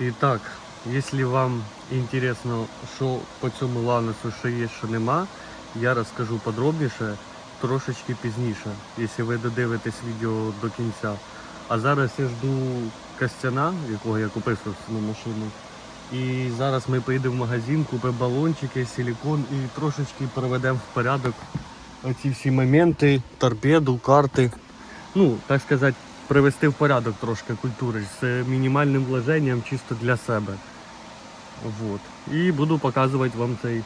І так, якщо вам інтересно, що по цьому ланусу, що є, що нема, я розкажу подробніше трошечки пізніше, якщо ви додивитесь відео до кінця. А зараз я жду Костяна, якого я купив собственну машину. І зараз ми поїдемо в магазин, купимо балончики, силікон і трошечки приведемо в порядок оці всі моменти, торпеду, карти. Ну, так сказати, привести в порядок трошки культури з мінімальним вложенням чисто для себе. Вот. І буду показувати вам цей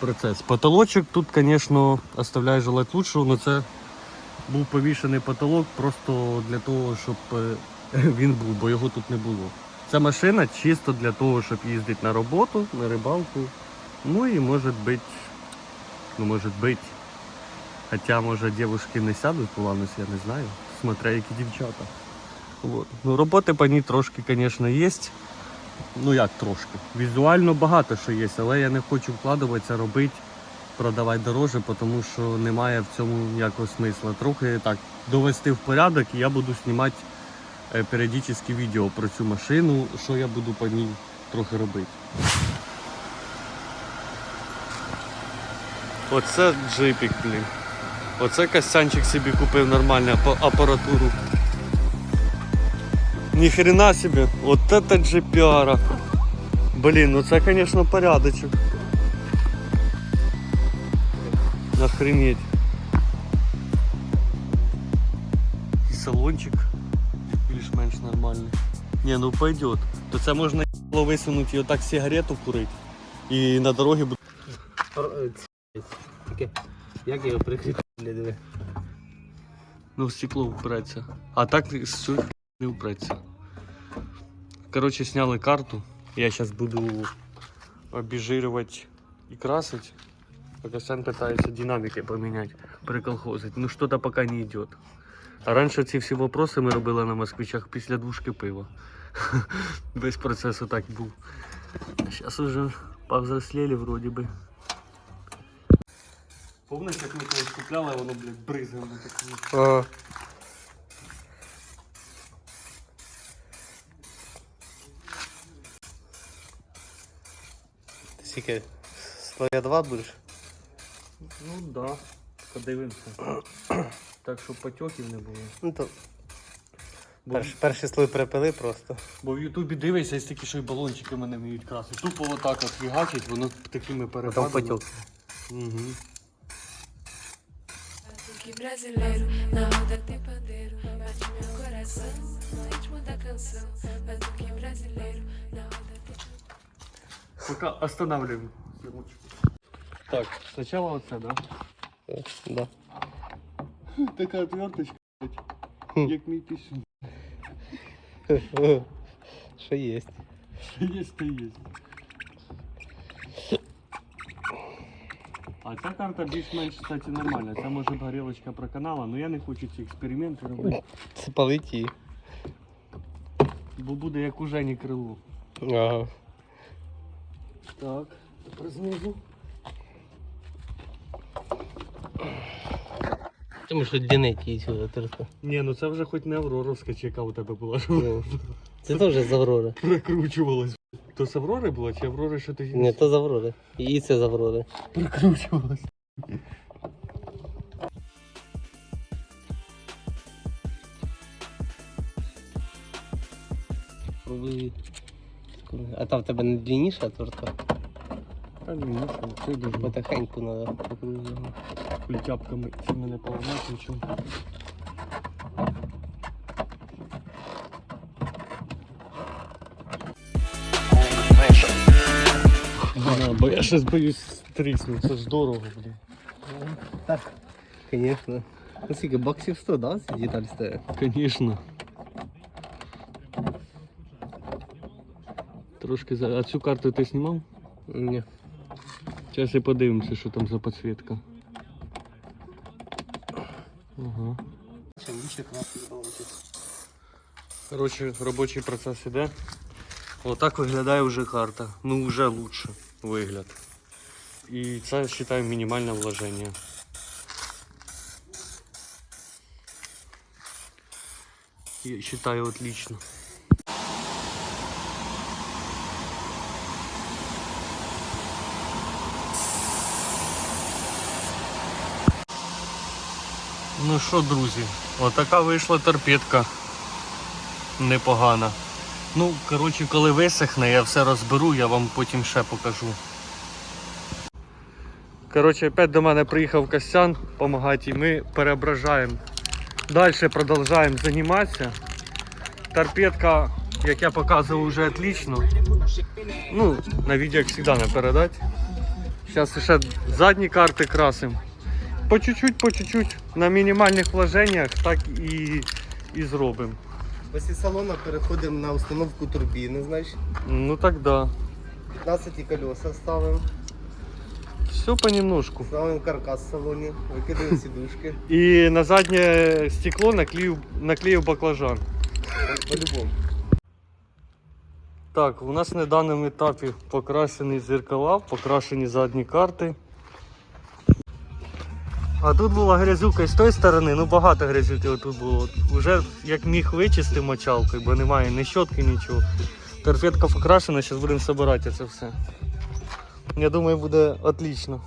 процес. Потолочок тут, звісно, оставляє желати лучшого, але це був повішений потолок просто для того, щоб е, він був, бо його тут не було. Ця машина чисто для того, щоб їздити на роботу, на рибалку. Ну і може бути, ну може бути. Хоча, може, дівчатки не сядуть ланус, я не знаю. Смотря які дівчата. Вот. Ну, роботи по ній трошки, звісно, є. Ну як трошки. Візуально багато що є, але я не хочу вкладуватися, робити, продавати дороже, тому що немає в цьому ніякого смисла. Трохи так довести в порядок і я буду знімати е, періодично відео про цю машину, що я буду по ній трохи робити. Оце джипік, блін. Оце Костянчик собі купив нормальну апа- апаратуру. Ні хрена себе, вот это джипяра. Блін, ну це, конечно, порядочок. Охренеть. І салончик більш-менш нормальний. Не, ну пойдет. То це можна було висунути і отак сигарету курити. І на дорогі буде. Таке. Як його прикрити? Бля, диви. Ну, в стекло впреться. А так все не впреться. Короче, сняли карту. Я сейчас буду обезжиривать и красить. А Костян пытается динамики поменять, приколхозить. Ну что-то пока не идет. А раньше ці всі вопроси ми робили на москвичах після двушки пива. Весь процес отак був. Сейчас уже повзрослели вроде бы. Помниш, як ми колись купляли, воно, блядь, бризгало таке. Ага. Ти скільки? Слоя 2 будеш? Ну да, подивимося. Так, щоб потьоків не було. Ну то Бо, перш, перший слой припили просто. бо в Ютубі дивишся, є такі, що й балончики мене вміють красити. Тупо отак от фігачить, воно такими перепадами. потік. Угу. Que brasileiro, na roda tem pandeiro, bate meu coração, no ritmo da canção. Mas do que brasileiro, na roda tem Пока останавливаем съемочку. Так, спочатку оце, да? Да. Така отверточка, Хм. як мій пісень. Що є? Що є, то є. А ця карта більш-менш, кстати, нормальна. Це може б горілочка проканала, але я не хочу ці експерименти робити. Це полеті. Бо буде як у Жені крило. Ага. Так, тепер знизу. Тому що дінеті її сюди терпи. Ні, ну це вже хоч не Авроровська, яка у тебе була, що Ну, Це теж з Аврори. прикручувалась. То з Аврори була, чи Аврори що ти Ні, то з Аврори. І це з Аврори. прикручувалась? Пробуй. А там в тебе не длинніша отвертка? Та ні, ну що, це дуже Потихеньку треба покружити. культяпками сильно не поламати нічого. Да, бо я щось боюсь тріснути, це ж дорого, блін. Так, звісно. Ну скільки, баксів 100, да? Ці деталь стоїть? Конечно. Трошки за. А цю карту ти знімав? Ні. Зараз і подивимося, що там за підсвітка. Ага. Коротше, робочий процес іде. Отак виглядає вже карта. Ну вже лучше вигляд. І це вважаю мінімальне вложення. Я вважаю отлично. Ну що, друзі, отака вийшла торпедка непогана. Ну, коротше, коли висохне, я все розберу, я вам потім ще покажу. Коротше, опять до мене приїхав Костян допомагати і ми переображаємо. Далі продовжуємо займатися. Торпедка, як я показував, вже отлично. Ну, на відео як завжди не передати. Зараз ще задні карти красимо. По чуть-чуть, по чуть-чуть, на мінімальних вложеннях так і, і зробимо. Після салона переходимо на установку турбіни, значить. Ну так да. 15 колеса ставимо, Все понемножку. ставимо каркас в салоні, викидаємо сідушки. І на заднє стекло наклеїв, наклеїв баклажан. По-любому. Так, у нас на даному етапі покрашені зеркала, покрашені задні карти. А тут була грязюка і з тої сторони, ну багато грязюки отут було. Уже як міг вичистив мочалкою, бо немає ні щотки, нічого. Торпедка покрашена, зараз будемо збирати це все. Я думаю, буде отлично.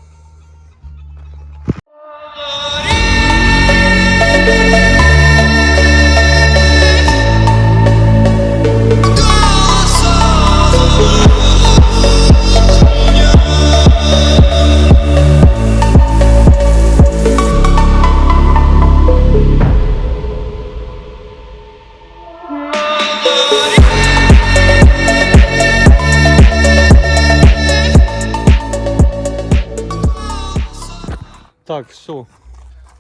Так, все.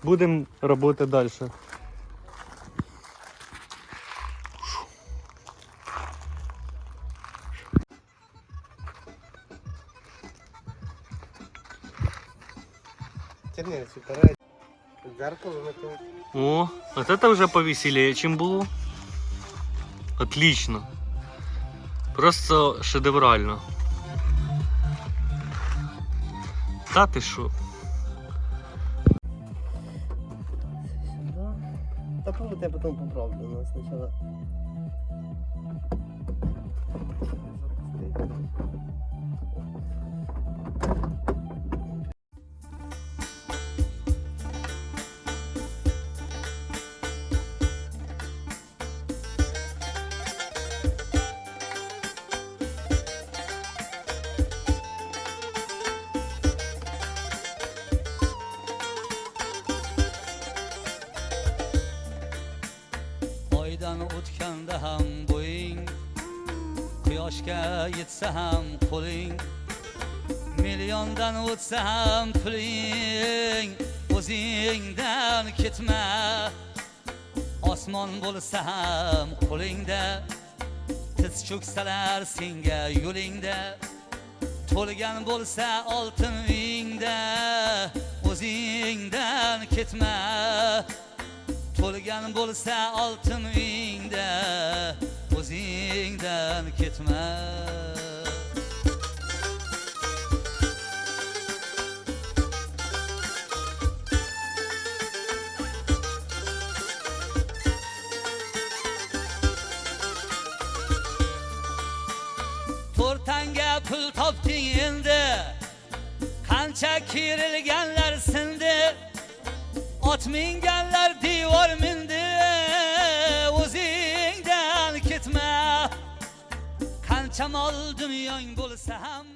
Будемо працювати далі. О, вот это уже повеселее, чем было. Отлично. Просто шедеврально. Та ти що? Та пробуйте, я потім поправлю. У нас спочатку. Oydan o'tganda ham bo'ying quyoshga yetsa ham qo'ling. Milliondan o'tsa ham puling o'zingdan ketma. Osmon bo'lsa ham qo'lingda tiz cho'ksalar senga yo'lingda. To'lgan bo'lsa oltin uyingda o'zingdan ketma to'lgan bo'lsa oltin uyingda o'zingdan ketma to'rtanga pul topding endi qancha kerilganlar At min gələr divar mindi Uzingdən kitmə Qançam aldım yan bolsam